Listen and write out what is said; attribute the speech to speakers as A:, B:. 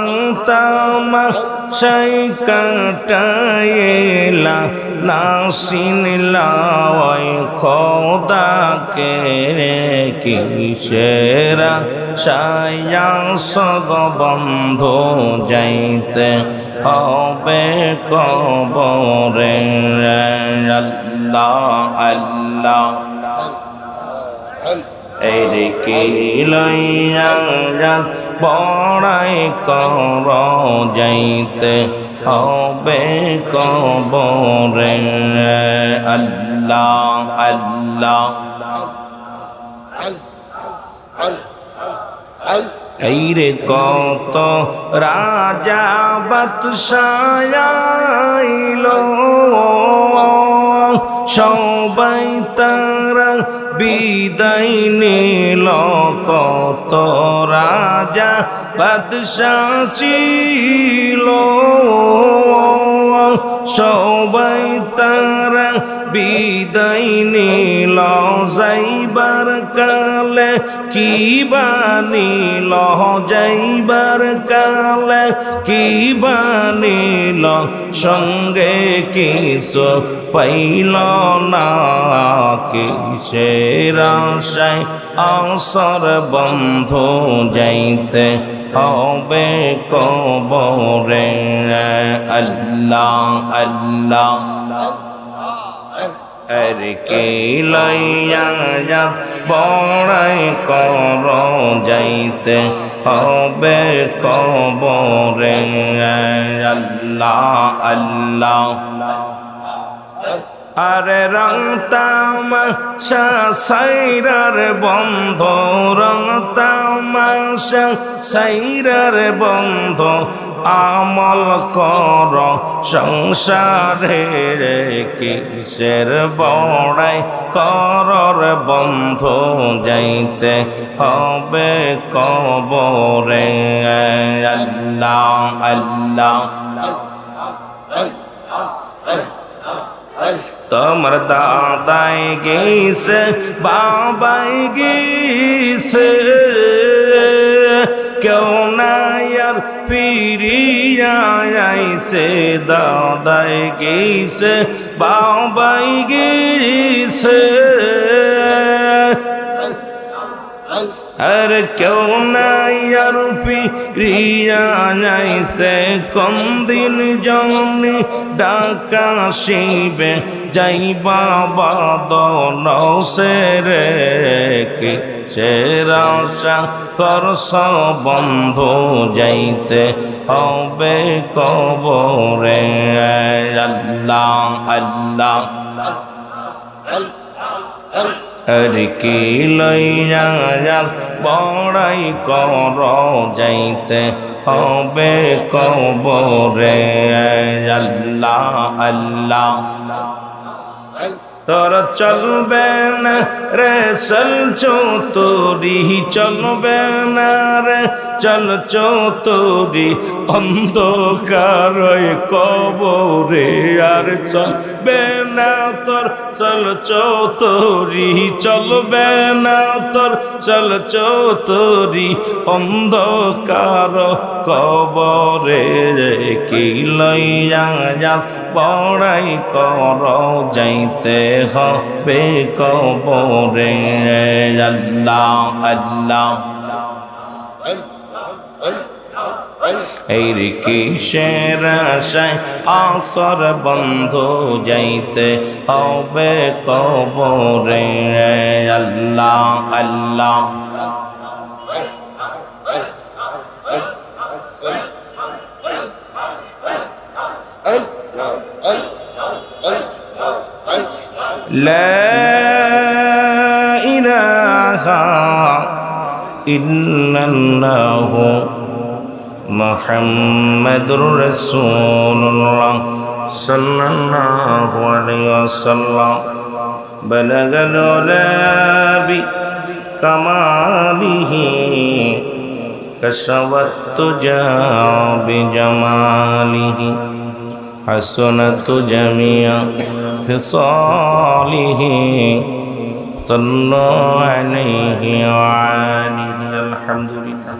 A: রং তামা সেই কাটাইলা, নাসিন লাওয়াই খোদাকে রে কিসেরা, সায়া সগ বন্ধ যাইতে হবে কবরে আল্লাহ আল্লাহ। এদিকে লইয়া কর যাইতে হবে কবরে। আল্লাহ আল্লাহ। এই রে কত রাজা বাদশায়াইল সবাই তারা বিদায় নিল কত রাজা, বাদশাহ ছিল। সবাই তারা বিদায় নিল। যাইবার কালে কি বানিল যাইবার কালে কি বানিল, সঙ্গে কিছু পাইল না। কিসের আশায় আসর বন্ধ যাইতে হবে কবরে? আল্লাহ আল্লাহ। আর কে লইয়া যাস বড়াই কর যাইতে হবে কবরে আল্লাহ আল্লাহ আরে রং তামাশা সাইরার বন্ধ। রং তামাশা সাইরার বন্ধ। আমল কর, সংসারে কিসের বড়াই করর বন্ধ যাইতে হবে কবরে। আল্লাহ আল্লাহ। তোমার দাদাই গেছে বাবাই গেছে কেউ নাই আর ফিরিয়া আইছে দাদাই গেছে বাবাই গেছে আর কেউ নাই আর ফিরিয়া যাইছে কোন দিন জনি ডাকা শিবে যাইবা বাদন সে রে কিসের আশা করস বন্ধ যাইতে হবে কবরে আল্লাহ আল্লাহ আর কি লইয়া যাস বড়াই কর যাইতে হবে কবরে আল্লাহ আল্লাহ তোর চলবে না রে চল চৌতরি চলবে না রে চল চৌতরি অন্ধকার কবরে আর চলবে না তোর, চল চৌতরি, চলবে না তোর, চল চৌতরি অন্ধকার কবরে। কি লইয়া বড়াই কর, যাইতে হবে কবরে। আল্লাহ আল্লাহ। এই কিসের আশায় আসর বন্ধ যাইতে হবে কবরে আল্লাহ আল্লাহ لا إله إلا الله محمد رسول الله صلى الله عليه وسلم. بلغ الولى بكماله كشف التجا بجماله حسنة جميع خصاله. صلى الله عليه وعلى اله الحمد لله.